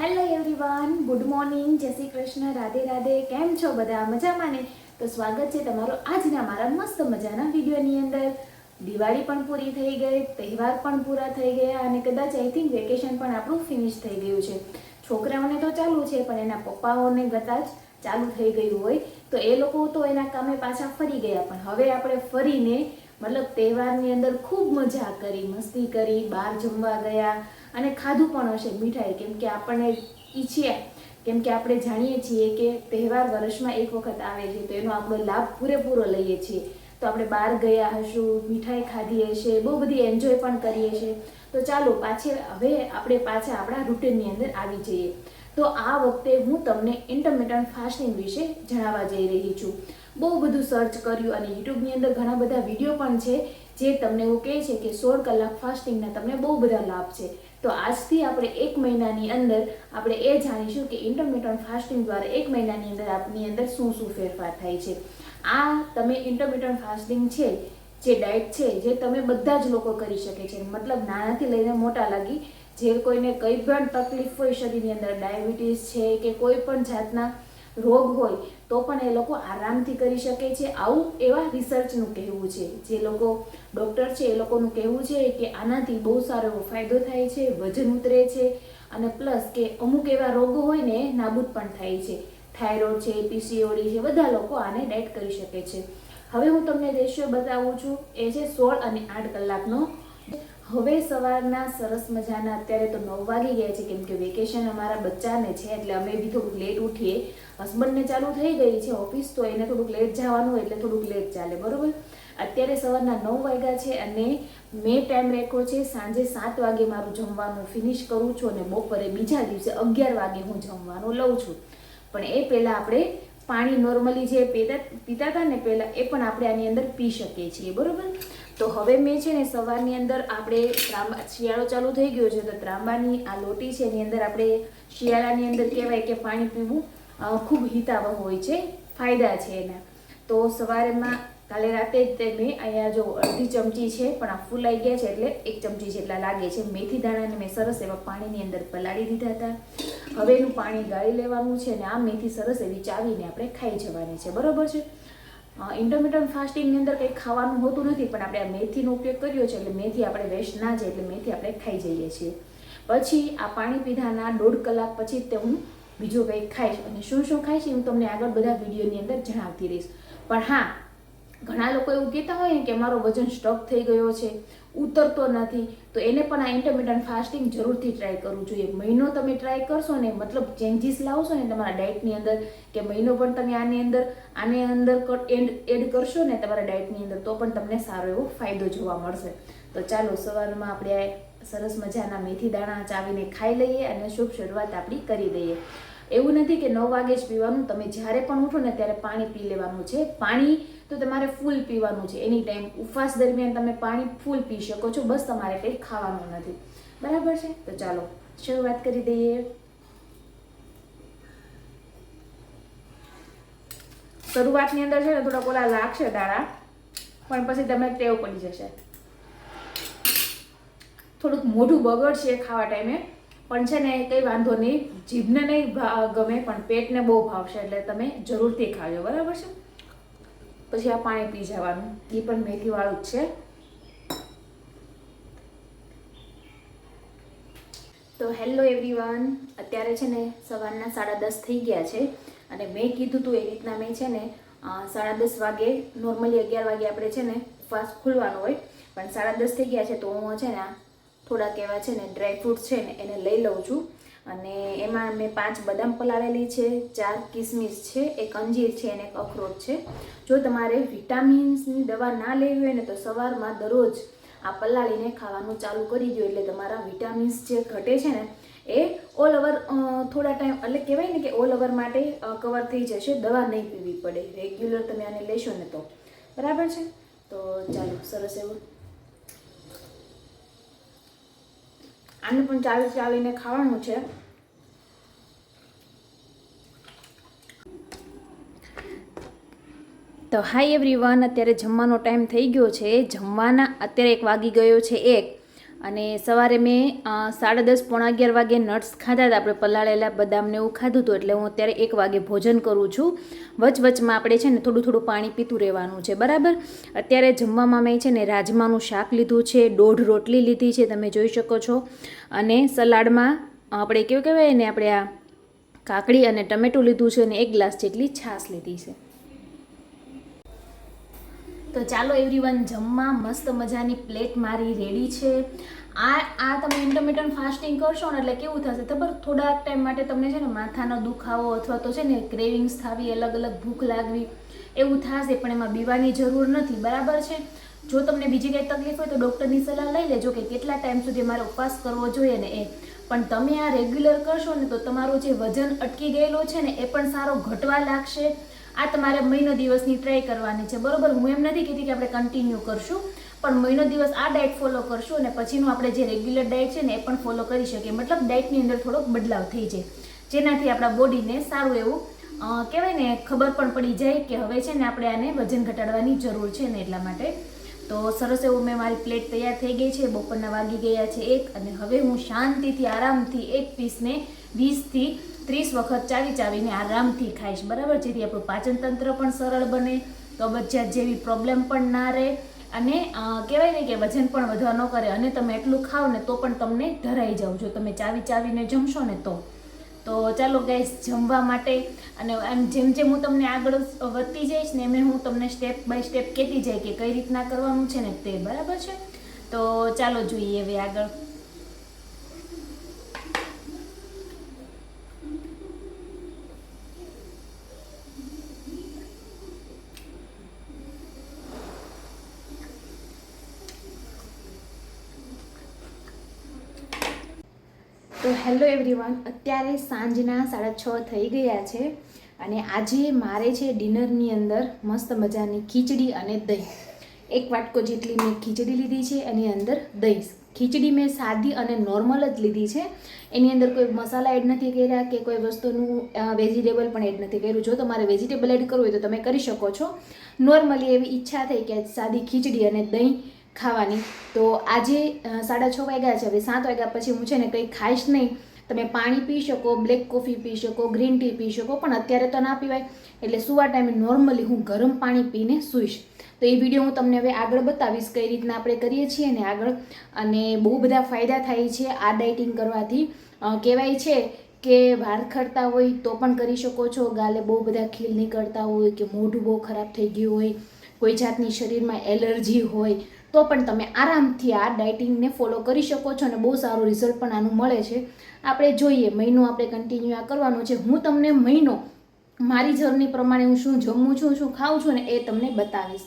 Hello everyone good morning જય શ્રી કૃષ્ણ, રાધે રાધે, કેમ છો બધા? મજામાં ને? તો સ્વાગત છે તમારું આજના મારા મસ્ત મજાના વિડીયોની અંદર. દિવાળી પણ પૂરી થઈ ગઈ, તહેવાર પણ પૂરા થઈ ગયા અને કદાચ આઈ થિંક વેકેશન પણ આપણું ફિનિશ થઈ ગયું છે. છોકરાઓને તો ચાલુ છે, પણ એના પપ્પાઓને કદાચ ચાલુ થઈ ગયું હોય, તો એ લોકો તો એના કામે પાછા ફરી ગયા. પણ હવે આપણે ફરીને, મતલબ તહેવારની અંદર ખૂબ મજા કરી, મસ્તી કરી, બહાર જમવા ગયા અને ખાધું પણ હશે મીઠાઈ. કેમ કે આપણને ઈચ્છીએ, કેમ કે આપણે જાણીએ છીએ કે તહેવાર વર્ષમાં એક વખત આવે છે, તો એનો આપણો લાભ પૂરેપૂરો લઈએ છીએ. તો આપણે બહાર ગયા હશું, મીઠાઈ ખાધી હશે, બહુ બધી એન્જોય પણ કરીએ છીએ. તો ચાલો પાછે હવે આપણે પાછા આપણા રૂટીનની અંદર આવી જઈએ. તો આ વખતે હું તમને ઇન્ટરમિટન્ટ ફાસ્ટિંગ વિશે જણાવવા જઈ રહી છું. બહુ બધું સર્ચ કર્યું અને યુટ્યુબની અંદર ઘણા બધા વીડિયો પણ છે, જે તમને એવું કહે છે કે સોળ કલાક ફાસ્ટિંગના તમને બહુ બધા લાભ છે. તો આજથી આપણે એક મહિનાની અંદર આપણે એ જાણીશું કે ઇન્ટરમિટન્ટ ફાસ્ટિંગ દ્વારા એક મહિનાની અંદર આપની અંદર શું શું ફેરફાર થાય છે. આ તમે ઇન્ટરમિટન્ટ ફાસ્ટિંગ છે, જે ડાયટ છે, જે તમે બધા જ લોકો કરી શકે છે. મતલબ નાનાથી લઈને મોટા લાગી જે કોઈને કંઈ પણ તકલીફ હોય શરીરની અંદર ડાયાબિટીસ છે કે કોઈ પણ જાતના રોગ હોય, તો પણ એ લોકો આરામથી કરી શકે છે. આવું એવા રિસર્ચનું કહેવું છે. જે લોકો ડૉક્ટર છે, એ લોકોનું કહેવું છે કે આનાથી બહુ સારો એવો ફાયદો થાય છે, વજન ઉતરે છે અને પ્લસ કે અમુક એવા રોગો હોય ને નાબૂદ પણ થાય છે. થાઇરોઇડ છે પીસીઓડી છે, બધા લોકો આને ડાયટ કરી શકે છે. હવે હું તમને રેશિયો બતાવું છું. એ છે સોળ અને આઠ કલાકનો હવે સવારના સરસ મજાના અત્યારે તો નવ વાગી ગયા છે, કેમ કે વેકેશન અમારા બચ્ચાને છે, એટલે અમે બી થોડુંક લેટ ઉઠીએ. હસબન્ડને ચાલુ થઈ ગઈ છે ઓફિસ તો એને થોડુંક લેટ જવાનું એટલે થોડુંક લેટ ચાલે, બરોબર? અત્યારે સવારના નવ વાગ્યા છે અને મેં ટાઈમ રાખ્યો છે સાંજે સાત વાગે મારું જમવાનું ફિનિશ કરું છું અને બપોરે બીજા દિવસે અગિયાર વાગે હું જમવાનું લઉં છું. પણ એ પહેલાં આપણે પાણી નોર્મલી જે પીતા પીતા હતા ને પહેલાં એ પણ આપણે આની અંદર પી શકીએ છીએ, બરોબર? તો હવે મેં છે ને સવારની અંદર આપણે ત્રાંબા, શિયાળો ચાલુ થઈ ગયો છે તો ત્રાંબાની આ લોટી છે એની અંદર આપણે શિયાળાની અંદર કહેવાય કે પાણી પીવું ખૂબ હિતાવહ હોય છે, ફાયદા છે એના. તો સવારેમાં કાલે રાતે જ મેં અહીંયા જો અડધી ચમચી છે, પણ આ ફૂલાઈ ગયા છે એટલે એક ચમચી જેટલા લાગે છે. મેથી દાણાને મેં સરસ એવા પાણીની અંદર પલાળી દીધા હતા. હવે એનું પાણી ગાળી લેવાનું છે અને આ મેથી સરસ એવી ચાવીને આપણે ખાઈ જવાની છે. બરોબર છે? ઇન્ટરમિટન્ટ ફાસ્ટિંગની અંદર કંઈ ખાવાનું હોતું નથી, પણ આપણે આ મેથીનો ઉપયોગ કર્યો છે, એટલે મેથી આપણે વેસ્ટ ના જાય એટલે મેથી આપણે ખાઈ જઈએ છીએ. પછી આ પાણી પીધાના દોઢ કલાક પછી તે હું બીજો કંઈક ખાઈશ. અને શું શું ખાઈશ હું તમને આગળ બધા વિડીયોની અંદર જણાવતી રહીશ. પણ હા, ઘણા લોકો એવું કહેતા હોય ને કે મારો વજન સ્ટક થઈ ગયો છે. ઉતરતો નથી, તો એને પણ આ ઇન્ટરમિટન્ટ ફાસ્ટિંગ જરૂરથી ટ્રાય કરવું જોઈએ. મહિનો તમે ટ્રાય કરશો ને, મતલબ ચેન્જીસ લાવશો ને તમારા ડાયટની અંદર, કે મહિનો પણ તમે આની અંદર આની અંદર એડ એડ કરશો ને તમારા ડાયટની અંદર, તો પણ તમને સારો એવો ફાયદો જોવા મળશે. તો ચાલો, સવારમાં આપણે સરસ મજાના મેથી દાણા ચાવીને ખાઈ લઈએ અને શુભ શરૂઆત આપણી કરી દઈએ. એવું નથી કે નવ વાગે જ પીવાનું, તમે જ્યારે પણ ઉઠો ને ત્યારે પાણી પી લેવાનું છે. પાણી તો તમારે ફૂલ પીવાનું છે. એની ટાઈમ ઉપવાસ દરમિયાન તમે પાણી ફૂલ પી શકો છો. બસ તમારે કંઈ ખાવાનું નથી. બરાબર છે? તો ચાલો શરૂઆત કરી દઈએ? શરૂઆતની અંદર છે ને થોડા ઓલા લાગશે દાણા પણ પછી તમને ટેવ પડી જશે. થોડુંક મોઢું બગડશે ખાવા ટાઈમે. પણ છે ને, કંઈ વાંધો નહીં. જીભને નહીં ગમે, પણ પેટને બહુ ભાવશે, એટલે તમે જરૂરથી ખાજો, બરાબર છે? પછી આ પાણી પી જવાનું. એ પણ મેથીવાળું જ છે. તો હેલો એવરીવન, અત્યારે છે ને સવારના સાડા દસ થઈ ગયા છે, અને મેં કીધું હતું એ રીતના મેં છે ને સાડા દસ વાગે નોર્મલી અગિયાર વાગે આપણે છે ને ફાસ્ટ ખુલવાનું હોય, પણ સાડા દસ થઈ ગયા છે, તો હું છે ને થોડાક એવા છે ને ડ્રાય ફ્રૂટ્સ છે ને એને લઈ લઉં છું. અને એમાં મેં પાંચ બદામ પલાળેલી છે, ચાર કિસમિસ છે, એક અંજીર છે અને એક અખરોટ છે. જો તમારે વિટામિન્સની દવા ના લેવી હોય ને તો સવારમાં દરરોજ આ પલાળીને ખાવાનું ચાલુ કરી દો એટલે તમારા વિટામિન્સ જે ઘટે છે ને એ ઓલ ઓવર થોડા ટાઈમ એટલે કહેવાય ને કે ઓલ ઓવર માટે કવર થઈ જશે, દવા નહીં પીવી પડે. રેગ્યુલર તમે આને લેશો ને તો. બરાબર છે? તો ચાલો, સરસ એવું આને પણ ચાલી ચાલીને ખાવાનું છે. તો હાય એવરીવન અત્યારે જમવાનો ટાઈમ થઈ ગયો છે. જમવાના અત્યારે એક વાગી ગયો છે એક. અને સવારે મેં સાડા દસ, પોણા અગિયાર વાગે નટ્સ ખાધા હતા. આપણે પલાળેલા બદામને એવું ખાધું હતું, એટલે હું અત્યારે એક વાગે ભોજન કરું છું. વચવચમાં આપણે છે ને થોડું થોડું પાણી પીતું રહેવાનું છે, બરાબર? અત્યારે જમવામાં મેં છે ને રાજમાનું શાક લીધું છે, દોઢ રોટલી લીધી છે, તમે જોઈ શકો છો. અને સલાડમાં આપણે કેવું કહેવાય ને, આપણે આ કાકડી અને ટમેટું લીધું છે અને એક ગ્લાસ જેટલી છાશ લીધી છે. તો ચાલો એવરીવન જમવા મસ્ત મજાની પ્લેટ મારી રેડી છે. આ આ તમે ઇન્ટરમિટન્ટ ફાસ્ટિંગ કરશો ને એટલે કેવું થશે ખબર? થોડાક ટાઈમ માટે તમને છે ને માથાનો દુખાવો અથવા તો છે ને ક્રેવિંગ્સ થવી, અલગ અલગ ભૂખ લાગવી, એવું થશે, પણ એમાં બીવાની જરૂર નથી, બરાબર છે? જો તમને બીજી કંઈ તકલીફ હોય તો ડૉક્ટરની સલાહ લઈ લેજો કે કેટલા ટાઈમ સુધી મારે ઉપવાસ કરવો જોઈએ ને એ. પણ તમે આ રેગ્યુલર કરશો ને તો તમારું જે વજન અટકી ગયેલો છે ને એ પણ સારો ઘટવા લાગશે. આ તમારે મહિનો દિવસની ટ્રાય કરવાની છે. બરોબર, હું એમ નથી કહેતી કે આપણે કન્ટિન્યુ કરશું, પણ મહિનો દિવસ આ ડાયટ ફોલો કરશું અને પછીનું આપણે જે રેગ્યુલર ડાયટ છે ને એ પણ ફોલો કરી શકીએ. મતલબ ડાયટની અંદર થોડોક બદલાવ થઈ જાય. જેનાથી આપણા બોડીને સારું એવું કહેવાય ને, ખબર પણ પડી જાય કે હવે છે ને આપણે આને વજન ઘટાડવાની જરૂર છે ને એટલા માટે. તો સરસ એવું મેં મારી પ્લેટ તૈયાર થઈ ગઈ છે, બપોરના વાગી ગયા છે એક, અને હવે હું શાંતિથી, આરામથી એક પીસને વીસથી ત્રીસ વખત ચાવી ચાવીને આરામથી ખાઈશ. બરાબર? જેથી આપણું પાચનતંત્ર પણ સરળ બને કબજિયાત જેવી પ્રોબ્લેમ પણ ના રહે, અને કહેવાય ને કે વજન પણ વધવા ન કરે, અને તમે એટલું ખાઓ ને તો પણ તમને ધરાઈ જાવ. જો તમે ચાવી ચાવીને જમશો ને તો. તો ચાલો ગાઈસ જમવા માટે અને જેમ જેમ હું તમને આગળ વધતી જઈશ ને એમ હું તમને સ્ટેપ બાય સ્ટેપ કહેતી જાય કે કઈ રીતના કરવાનું છે ને તે બરાબર છે. તો ચાલો જોઈએ હવે આગળ. તો હેલો એવરીવન, અત્યારે સાંજના સાડા છ થઈ ગયા છે અને આજે મારે છે ડિનરની અંદર મસ્ત મજાની ખીચડી અને દહીં. એક વાટકો જેટલી મેં ખીચડી લીધી છે, એની અંદર દહીં. ખીચડી મેં સાદી અને નોર્મલ જ લીધી છે. એની અંદર કોઈ મસાલા એડ નથી કર્યા કે કોઈ વસ્તુનું વેજીટેબલ પણ એડ નથી કર્યું. જો તમારે વેજીટેબલ એડ કરવું હોય તો તમે કરી શકો છો. નોર્મલી એવી ઈચ્છા થઈ કે સાદી ખીચડી અને દહીં ખાવાની. તો આજે સાડા છ વાગ્યા છે. હવે સાત વાગ્યા પછી હું છે ને કંઈ ખાઈશ નહીં. તમે પાણી પી શકો, બ્લેક કોફી પી શકો, ગ્રીન ટી પી શકો, પણ અત્યારે તો ના પીવાય. એટલે સુવા ટાઈમે નોર્મલી હું ગરમ પાણી પીને સૂઈશ. તો એ વીડિયો હું તમને હવે આગળ બતાવીશ કઈ રીતના આપણે કરીએ છીએ ને આગળ. અને બહુ બધા ફાયદા થાય છે આ ડાયટિંગ કરવાથી. કહેવાય છે કે વાર ખરતા હોય તો પણ કરી શકો છો. ગાલે બહુ બધા ખીલ નીકળતા હોય કે મોઢું બહુ ખરાબ થઈ ગયું હોય કોઈ જાતની શરીરમાં એલર્જી હોય, તો પણ તમે આરામથી આ ડાયટિંગને ફોલો કરી શકો છો અને બહુ સારું રિઝલ્ટ પણ આનું મળે છે. આપણે જોઈએ, મહિનો આપણે કન્ટિન્યુ આ કરવાનું છે. હું તમને મહિનો, મારી જર્ની પ્રમાણે હું શું જમું છું, શું ખાઉં છું ને એ તમને બતાવીશ.